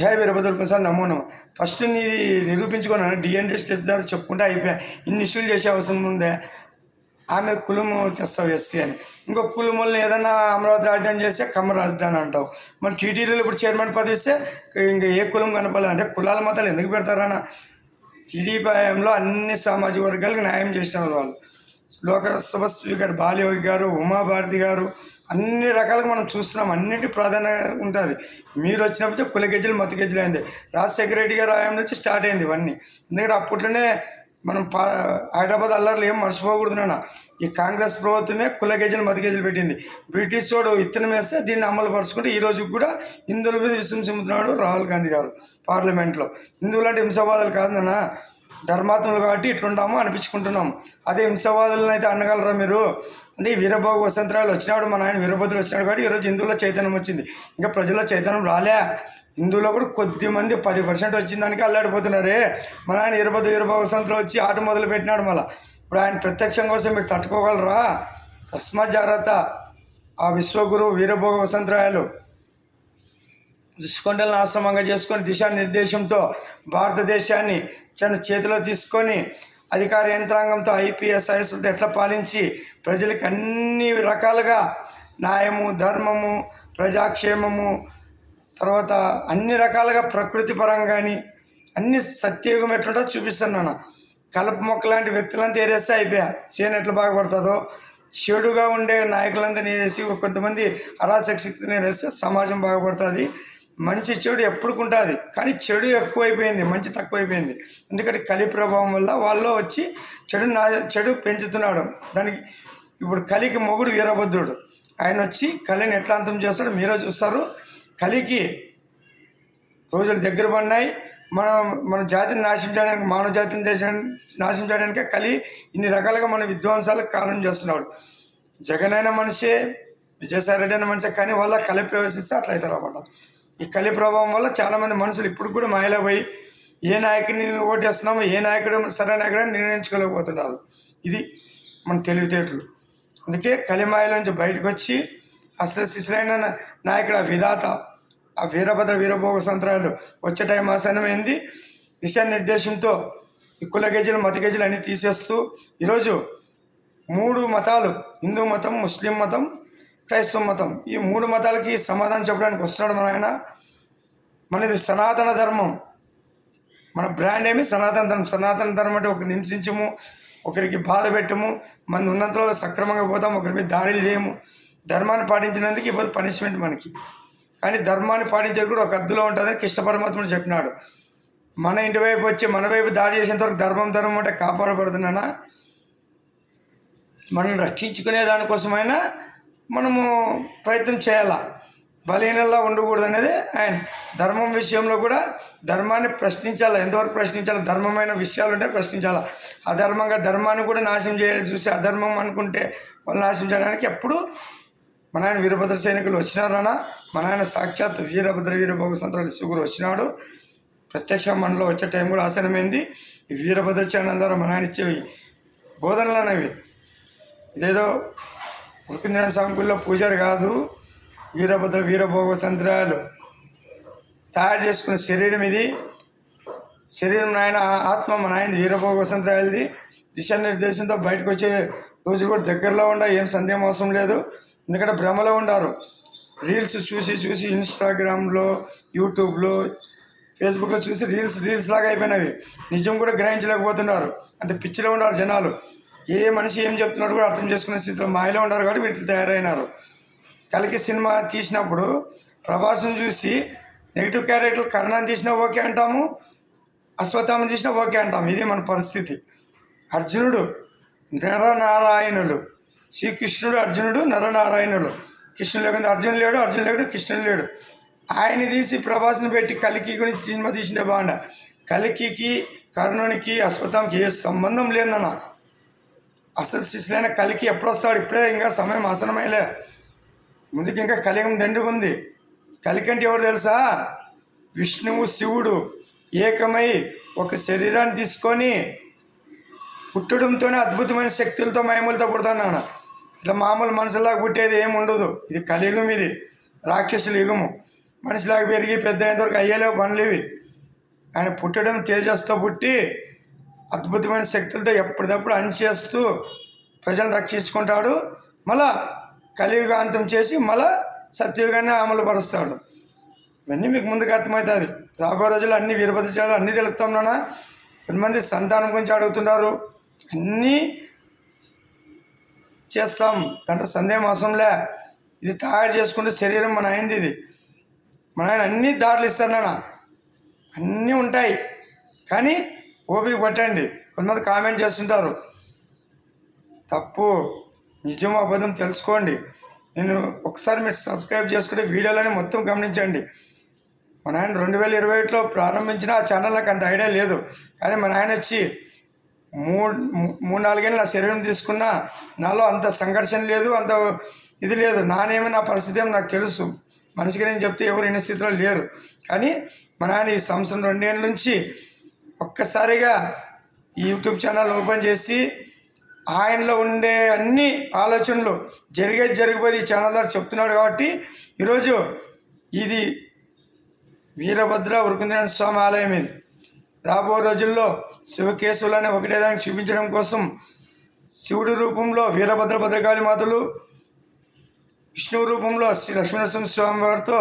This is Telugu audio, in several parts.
జయ వీరభద్ర ప్రసాద్ నమో నమ. ఫస్ట్ నీది నిరూపించుకున్నాను డిఎన్టీ టెస్ట్ ద్వారా చెప్పుకుంటే అయిపోయా. ఇన్ని ఇష్యూలు చేసే అవసరం ఉందే. ఆమె కులం తెస్తావు ఎస్సీ అని. ఇంకో కులం వల్ల ఏదైనా అమరావతి రాజధాని చేస్తే కమ్మ రాజధాని అంటావు. మరి టీటీడీలో ఇప్పుడు చైర్మన్ పదవి ఇస్తే ఇంకా ఏ కులం కనపడలేదు. అంటే కులాల మతాలు ఎందుకు పెడతారన్న టీడీపీ హయాంలో అన్ని సామాజిక వర్గాలకు న్యాయం చేసిన వాళ్ళు. లోకసభ స్పీకర్ బాలయోగి గారు ఉమాభారతి గారు అన్ని రకాలుగా మనం చూస్తున్నాం. అన్నిటి ప్రాధాన్యత ఉంటుంది. మీరు వచ్చినప్పుడు కుల గెజ్జలు మత అయింది. రాజశేఖర రెడ్డి గారు హయాం నుంచి స్టార్ట్ అయింది ఇవన్నీ. ఎందుకంటే అప్పట్లోనే మనం పా హైదరాబాద్ అల్లర్లు ఏం మర్చిపోకూడదు నాన్న. ఈ కాంగ్రెస్ ప్రభుత్వమే కుల గెజ్జలు పెట్టింది. బ్రిటిష్ వాడు ఇత్తనం వేస్తే దీన్ని అమలు పరుచుకుంటే ఈ రోజు కూడా హిందువుల మీద విషం చెబుతున్నాడు రాహుల్ గాంధీ గారు పార్లమెంట్లో. హిందువులంటే హింసవాదాలు కాదు నాన్న. ధర్మాత్మలు కాబట్టి ఇట్లుంటాము అనిపించుకుంటున్నాం అదే హింసవాదులను అయితే అనగలరా మీరు? అంటే ఈ వీరభోగ వసంతరాలు వచ్చినప్పుడు మన ఆయన వీరభద్రుడు వచ్చినాడు కాబట్టి ఈరోజు హిందువుల చైతన్యం వచ్చింది. ఇంకా ప్రజల్లో చైతన్యం రాలే. హిందువులో కూడా కొద్ది మంది పది పర్సెంట్ వచ్చిందానికి అల్లాడిపోతున్నారే. మన ఆయన వీరభద్ర వీరభోగ వసంతరాలు వచ్చి ఆట మొదలు పెట్టినాడు మళ్ళీ. ఇప్పుడు ఆయన ప్రత్యక్షం కోసం మీరు తట్టుకోగలరా? తస్మా జాగ్రత్త. ఆ విశ్వగురు వీరభోగ వసంతరాయలు దుష్కొండలను ఆశ్రమంగా చేసుకొని దిశానిర్దేశంతో భారతదేశాన్ని తన చేతిలో తీసుకొని అధికార యంత్రాంగంతో ఐపీఎస్ ఐఎస్లతో ఎట్లా పాలించి ప్రజలకు అన్ని రకాలుగా న్యాయము ధర్మము ప్రజాక్షేమము తర్వాత అన్ని రకాలుగా ప్రకృతి పరంగా కానీ అన్ని సత్యయుగం ఎట్లుంటో చూపిస్తున్నాను కలప మొక్క లాంటి వ్యక్తులంతా ఏరేస్తే అయిపోయా? చేను ఎట్లా బాగుపడుతుందో? చెడుగా ఉండే నాయకులంతా నేరేసి కొంతమంది అరాచక శక్తి నేరేస్తే సమాజం బాగుపడుతుంది. మంచి చెడు ఎప్పుడుకుంటుంది కానీ చెడు ఎక్కువైపోయింది మంచి తక్కువైపోయింది. ఎందుకంటే కలి ప్రభావం వల్ల వాళ్ళు వచ్చి చెడు నా చెడు పెంచుతున్నాడు. దానికి ఇప్పుడు కలికి మొగుడు వీరభద్రుడు. ఆయన వచ్చి కలిని ఎట్లా అంతం చేస్తాడో మీరే చూస్తారు. కలికి రోజులు దగ్గర పడినాయి. మన మన జాతిని నాశనం చేయడానికి మానవ జాతిని దేశాన్ని నాశనం చేయడానికే కలి ఇన్ని రకాలుగా మన విధ్వంసాలకు కారణం చేస్తున్నాడు. జగన్ అయిన మనిషే విజయసాయి రెడ్డి అయిన మనిషే కానీ వాళ్ళ కలి ప్రవేశిస్తే అట్లా రాబడ్డారు ఈ కలి ప్రభావం వల్ల చాలామంది మనుషులు ఇప్పుడు కూడా మాయలో పోయి ఏ నాయకుడిని ఓటేస్తున్నామో ఏ నాయకుడు సరైన నాయకుడు నిర్ణయించుకోలేకపోతున్నారు. ఇది మన తెలివితేటలు. అందుకే కలిమాయల నుంచి బయటకు వచ్చి అసలు శిశులైన నాయకుడు ఆ విధాత ఆ వీరభద్ర వీరభోగ సంత్రాలు వచ్చే టైం ఆసనమైంది దిశానిర్దేశంతో ఈ కుల గెజలు మత గెజలు అన్నీ తీసేస్తూ ఈరోజు మూడు మతాలు హిందూ మతం ముస్లిం మతం క్రైస్తవ మతం. ఈ మూడు మతాలకి సమాధానం చెప్పడానికి వస్తున్నాడు మన ఆయన. మనది సనాతన ధర్మం. మన బ్రాండ్ ఏమి? సనాతన ధర్మం. సనాతన ధర్మం అంటే ఒకరిని హింసించము ఒకరికి బాధ పెట్టము మన ఉన్నంతలో సక్రమంగా పోతాం ఒకరి మీద దాడులు చేయము. ధర్మాన్ని పాటించినందుకు ఇప్పుడు పనిష్మెంట్ మనకి. కానీ ధర్మాన్ని పాటించేది కూడా ఒక అద్దులో ఉంటుందని కృష్ణ పరమాత్ముడు చెప్పినాడు. మన ఇంటి వైపు వచ్చి మన వైపు దాడి చేసేంత వరకు ధర్మం ధర్మం అంటే కాపాడబడుతున్నానా మనం రక్షించుకునే దానికోసమైనా మనము ప్రయత్నం చేయాలా? బలహీనలా ఉండకూడదు అనేది ఆయన. ధర్మం విషయంలో కూడా ధర్మాన్ని ప్రశ్నించాలి? ఎంతవరకు ప్రశ్నించాలి? ధర్మమైన విషయాలు ఉంటే ప్రశ్నించాలి? అధర్మంగా ధర్మాన్ని కూడా నాశనం చేయాలి చూసి అధర్మం అనుకుంటే వాళ్ళు నాశనం చేయడానికి ఎప్పుడు మన ఆయన వీరభద్ర సైనికులు వచ్చినారనా మన ఆయన సాక్షాత్ వీరభద్ర వీరభోగ సంతరాలు శివుడు వచ్చినాడు. ప్రత్యక్ష మనలో వచ్చే టైం కూడా ఆసనమైంది ఈ వీరభద్ర ఛానల్ ద్వారా మన ఆయన ఇచ్చే బోధనలు అనేవి ఇదేదో ఉరుకుందిన స్వామి గుళ్ళో పూజారు కాదు వీరభద్ర వీరభోగ సంత్రాలు తయారు చేసుకున్న శరీరం ఇది. శరీరం నాయన ఆత్మ మన ఆయన వీరభోగ వసంతరాయలది దిశానిర్దేశంతో బయటకు వచ్చే రోజు కూడా దగ్గరలో ఉండ ఏం సందేహం అవసరం లేదు. ఎందుకంటే భ్రమలో ఉండారు. రీల్స్ చూసి చూసి ఇన్స్టాగ్రామ్లో యూట్యూబ్లో ఫేస్బుక్లో చూసి రీల్స్ రీల్స్ లాగా అయిపోయినవి. నిజం కూడా గ్రహించలేకపోతున్నారు. అంత పిచ్చిలో ఉన్నారు జనాలు. ఏ మనిషి ఏం చెప్తున్నాడు కూడా అర్థం చేసుకునే స్థితిలో మాయలో ఉన్నారు కాబట్టి వీటికి తయారైనారు. కలికి సినిమా తీసినప్పుడు ప్రభాస్ను చూసి నెగిటివ్ క్యారెక్టర్ కర్ణాన్ని తీసినా ఓకే అంటాము అశ్వత్థామని తీసినా ఓకే అంటాము. ఇది మన పరిస్థితి. అర్జునుడు నరనారాయణుడు శ్రీకృష్ణుడు అర్జునుడు నరనారాయణుడు కృష్ణుడు లేకుండా అర్జునుడు లేడు అర్జునుడు లేడు కృష్ణుడు లేడు. ఆయన తీసి ప్రభాస్ని పెట్టి కలికి గురించి సినిమా తీసిన బాగుండ. కలికి కర్ణునికి అశ్వత్థామకి ఏ సంబంధం లేదన్న అసలు శిశులైన కలికి ఎప్పుడొస్తాడు? ఇప్పుడే ఇంకా సమయం ఆసనమైలే ముందుకు ఇంకా కలియుగం దండుగా ఉంది కలికంటే ఎవరు తెలుసా? విష్ణువు శివుడు. ఏకమై ఒక శరీరాన్ని తీసుకొని పుట్టడంతోనే అద్భుతమైన శక్తులతో మహిమలతో పుడతాను ఇట్లా మామూలు మనుషులాగా పుట్టేది ఏమి ఉండదు. ఇది కలియుగం ఇది. రాక్షసుల యుగము. మనిషిలాగా పెరిగి పెద్ద అయినంతవరకు అయ్యేలేవు పనులు ఇవి. ఆయన పుట్టడం తేజస్తో పుట్టి అద్భుతమైన శక్తులతో ఎప్పటికప్పుడు అణిచేస్తూ ప్రజలను రక్షించుకుంటాడు. మళ్ళా కలియుగాంతం చేసి మళ్ళా సత్యుగాన్ని అమలు పరుస్తాడు ఇవన్నీ మీకు ముందుకు అర్థమవుతుంది. రాబోయే రోజులు అన్ని వీరభద్రచాలు అన్నీ తెలుపుతాం నాన్న. కొంతమంది సంతానం గురించి అడుగుతున్నారు. అన్నీ చేస్తాం. దాంట్లో సందేహం అవసరంలే ఇది తయారు చేసుకుంటే శరీరం మన అయింది ఇది. మన ఆయన అన్ని దారులు ఇస్తాను నాన్న. అన్నీ ఉంటాయి. కానీ ఓపిక పట్టండి కొంతమంది కామెంట్ చేస్తుంటారు. తప్పు నిజం అబద్ధం తెలుసుకోండి. నేను ఒకసారి మీరు సబ్స్క్రైబ్ చేసుకుంటే వీడియోలని మొత్తం గమనించండి. మా నాయన రెండు వేల ఇరవై ఒకటిలో ప్రారంభించిన ఆ ఛానల్ నాకు అంత ఐడియా లేదు. కానీ మా నాయన వచ్చి మూడు మూడు నాలుగేళ్ళు నా శరీరం తీసుకున్నా నాలో అంత సంఘర్షణ లేదు అంత ఇది లేదు. నానేమి నా పరిస్థితి ఏమో నాకు తెలుసు. మనిషికి నేను చెప్తే ఎవరు ఎన్ని స్థితిలో లేరు. కానీ మా నాయన ఈ సంవత్సరం రెండేళ్ళ నుంచి ఒక్కసారిగా ఈ యూట్యూబ్ ఛానల్ ఓపెన్ చేసి ఆయనలో ఉండే అన్ని ఆలోచనలు జరిగేది జరిగిపోయి ఈ ఛానల్ ద్వారా చెప్తున్నాడు కాబట్టి ఈరోజు ఇది వీరభద్ర వృకుంద్రనాథ స్వామి ఆలయం ఇది. రాబో రోజుల్లో శివకేశవులని ఒకటే దానికి చూపించడం కోసం శివుడి రూపంలో వీరభద్ర భద్రకాళి మాతలు విష్ణువు రూపంలో శ్రీ లక్ష్మీనరసింహ స్వామి వారితో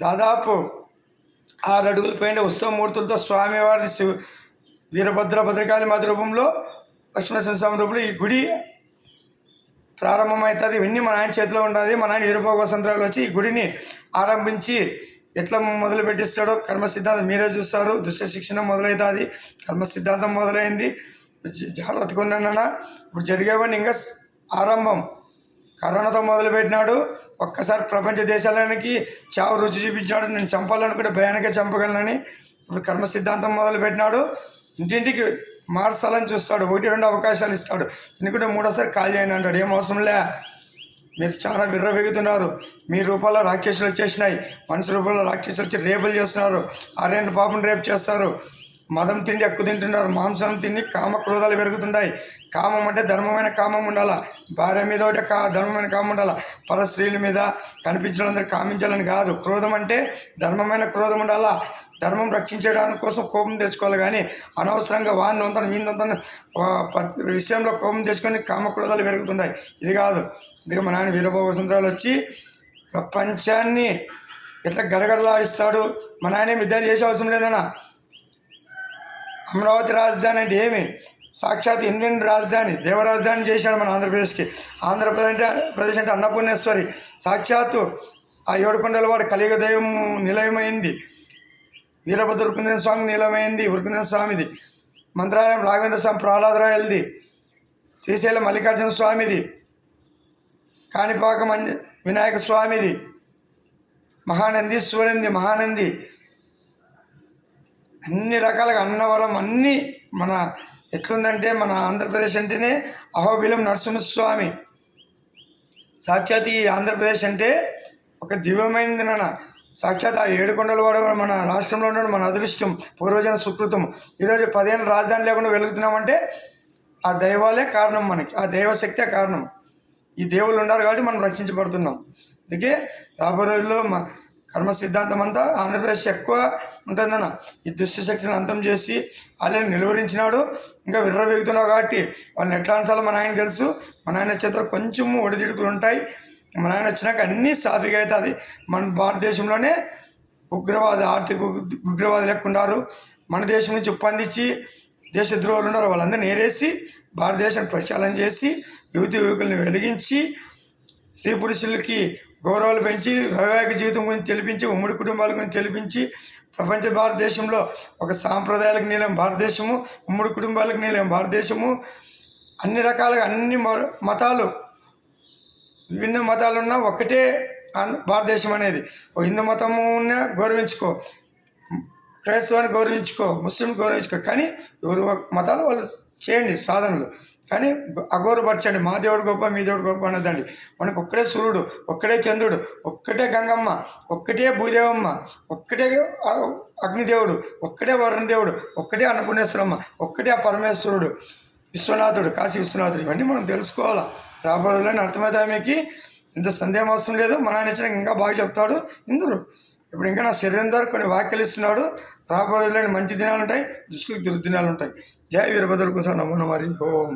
దాదాపు ఆరు అడుగుల పైన ఉత్సవమూర్తులతో స్వామివారి శివ వీరభద్ర భద్రకాళి మాత రూపంలో లక్ష్మీనరసింహ స్వామి రూపంలో ఈ గుడి ప్రారంభమవుతుంది ఇవన్నీ మన ఆయన చేతిలో ఉండాలి మన ఆయన వీరభోగ వసంతరాలు వచ్చి ఈ గుడిని ఆరంభించి ఎట్లా మొదలు పెట్టిస్తాడో కర్మ సిద్ధాంతం మీరే చూస్తారు. దుష్ట శిక్షణ మొదలవుతుంది కర్మ సిద్ధాంతం మొదలైంది. జాగ్రత్తగా ఉన్నానన్నా ఇప్పుడు జరిగేవన్నీ ఇంకా ఆరంభం. కరోనాతో మొదలుపెట్టినాడు. ఒక్కసారి ప్రపంచ దేశాలకి చావు రుచి చూపించాడు. నేను చంపాలనుకుంటే భయానికే చంపగలనని ఇప్పుడు కర్మ సిద్ధాంతం మొదలుపెట్టినాడు. ఇంటింటికి మార్చాలని చూస్తాడు. ఒకటి రెండు అవకాశాలు ఇస్తాడు. ఎందుకంటే మూడోసారి ఖాళీ చేయను అంటాడు. ఏం అవసరంలే మీరు చాలా విర్రవెగుతున్నారు. మీ రూపంలో రాక్షసులు వచ్చేసినాయి. మనిషి రూపంలో రాక్షసులు వచ్చి రేపులు చేస్తున్నారు. ఆ రెండు పాపను రేపు చేస్తారు. మదం తిండి ఎక్కువ తింటున్నారు మాంసం తిని కామ క్రోధాలు పెరుగుతుంటాయి. కామం అంటే ధర్మమైన కామం ఉండాలా? భార్య మీద ఒకటే కా ధర్మమైన కామం ఉండాలా? పర స్త్రీల మీద కనిపించడందరూ కామించాలని కాదు. క్రోధం అంటే ధర్మమైన క్రోధం ఉండాలా? ధర్మం రక్షించడానికి కోసం కోపం తెచ్చుకోవాలి కానీ అనవసరంగా వాడిని వంతను వీని వంతను విషయంలో కోపం తెచ్చుకొని కామక్రోధాలు పెరుగుతుంటాయి. ఇది కాదు. ఇదిగా మా నాన్న వీరభవ వసంతరాలు వచ్చి ప్రపంచాన్ని ఎట్లా గడగడలాడిస్తాడు? మా నాయన విద్యలు చేసే అవసరం లేదన్నా. అమరావతి రాజధాని అంటే ఏమి? సాక్షాత్ ఇండియన్ రాజధాని దేవరాజధాని చేశాడు మన ఆంధ్రప్రదేశ్కి. ఆంధ్రప్రదేశ్ అంటే ప్రదేశ్ అంటే అన్నపూర్ణేశ్వరి. సాక్షాత్తు ఆ ఏడుకొండల వాడు కలియుగ దైవం నిలయమైంది. వీరభద్ర వృకుంద్ర స్వామి నిలయమైంది వృకుంద్ర స్వామిది. మంత్రాలయం రాఘవేంద్ర స్వామి ప్రహ్లాదరాయలది. శ్రీశైలం మల్లికార్జున స్వామిది. కాణిపాక మంజ వినాయక స్వామిది. మహానందీశ్వరుంది మహానంది. అన్ని రకాలుగా అన్నవరం అన్నీ మన ఎట్లుందంటే మన ఆంధ్రప్రదేశ్ అంటేనే అహోబిలం నరసింహస్వామి. సాక్షాత్ ఈ ఆంధ్రప్రదేశ్ అంటే ఒక దివ్యమైనది నాన్న సాక్షాత్ ఆ ఏడుకొండల వాడు మన రాష్ట్రంలో ఉండడం మన అదృష్టం పూర్వజన సుకృతం. ఈరోజు పదిహేను రాజధాని లేకుండా వెలుగుతున్నామంటే ఆ దైవాలే కారణం మనకి ఆ దైవశక్తే కారణం. ఈ దేవుళ్ళు ఉన్నారు కాబట్టి మనం రక్షించబడుతున్నాం. అందుకే రాబోయే రోజుల్లో మా కర్మ సిద్ధాంతం అంతా ఆంధ్రప్రదేశ్ ఎక్కువ ఉంటుందన్న ఈ దుష్ట శక్తిని అంతం చేసి వాళ్ళని నిలువరించినాడు ఇంకా విర్రవేగుతున్నావు కాబట్టి వాళ్ళని ఎట్లా అనిసాలో మన ఆయన తెలుసు. మన ఆయన చేతిలో కొంచెము ఒడిదిడుకులు ఉంటాయి. మన ఆయన వచ్చినాక అన్నీ సాఫీగా అవుతుంది. మన భారతదేశంలోనే ఉగ్రవాద ఆర్థిక ఉగ్రవాదులు ఎక్కున్నారు మన దేశం నుంచి ఉప్పందించి దేశద్రోహులు ఉన్నారు. వాళ్ళందరినీ నేరేసి భారతదేశాన్ని ప్రచారం చేసి యువతి యువకుల్ని వెలిగించి స్త్రీ పురుషులకి గౌరవాలు పెంచి వైవాహిక జీవితం గురించి తెలిపించి ఉమ్మడి కుటుంబాల గురించి తెలిపించి ప్రపంచ భారతదేశంలో ఒక సాంప్రదాయాలకు నిలయం భారతదేశము ఉమ్మడి కుటుంబాలకు నిలయం భారతదేశము. అన్ని రకాలుగా అన్ని మ- మతాలు విభిన్న మతాలు ఉన్నా ఒకటే భారతదేశం అనేది. ఓ హిందూ మతము ఉన్నా గౌరవించుకో. క్రైస్తవాన్ని గౌరవించుకో. ముస్లిం గౌరవించుకో. కానీ ఎవరు మతాలు వాళ్ళు చేయండి సాధనలు. కానీ అఘోరపరచండి. మా దేవుడు గొప్ప మీ దేవుడు గొప్ప అనదండి మనకు ఒక్కడే సూర్యుడు ఒక్కడే చంద్రుడు ఒక్కటే గంగమ్మ ఒక్కటే భూదేవమ్మ ఒక్కటే అగ్నిదేవుడు ఒక్కటే వరుణదేవుడు ఒక్కటే అన్నపూర్ణేశ్వరమ్మ ఒక్కటే ఆ పరమేశ్వరుడు విశ్వనాథుడు కాశీ విశ్వనాథుడు. ఇవన్నీ మనం తెలుసుకోవాలా? రాబోయేదని అర్థమవుతాయి మీకు? ఇంత సందేహం అవసరం లేదు. మన ఆయన ఇచ్చిన ఇంకా బాగా చెప్తాడు. ఇందురు ఇప్పుడు ఇంకా నా శరీరం ద్వారా కొన్ని వ్యాఖ్యలు ఇస్తున్నాడు. రాబోయే మంచి దినాలు ఉంటాయి దుష్టులకు దుర్దినాలు ఉంటాయి జయ వీరభద్రకు కోసం నమో మరి ఓం.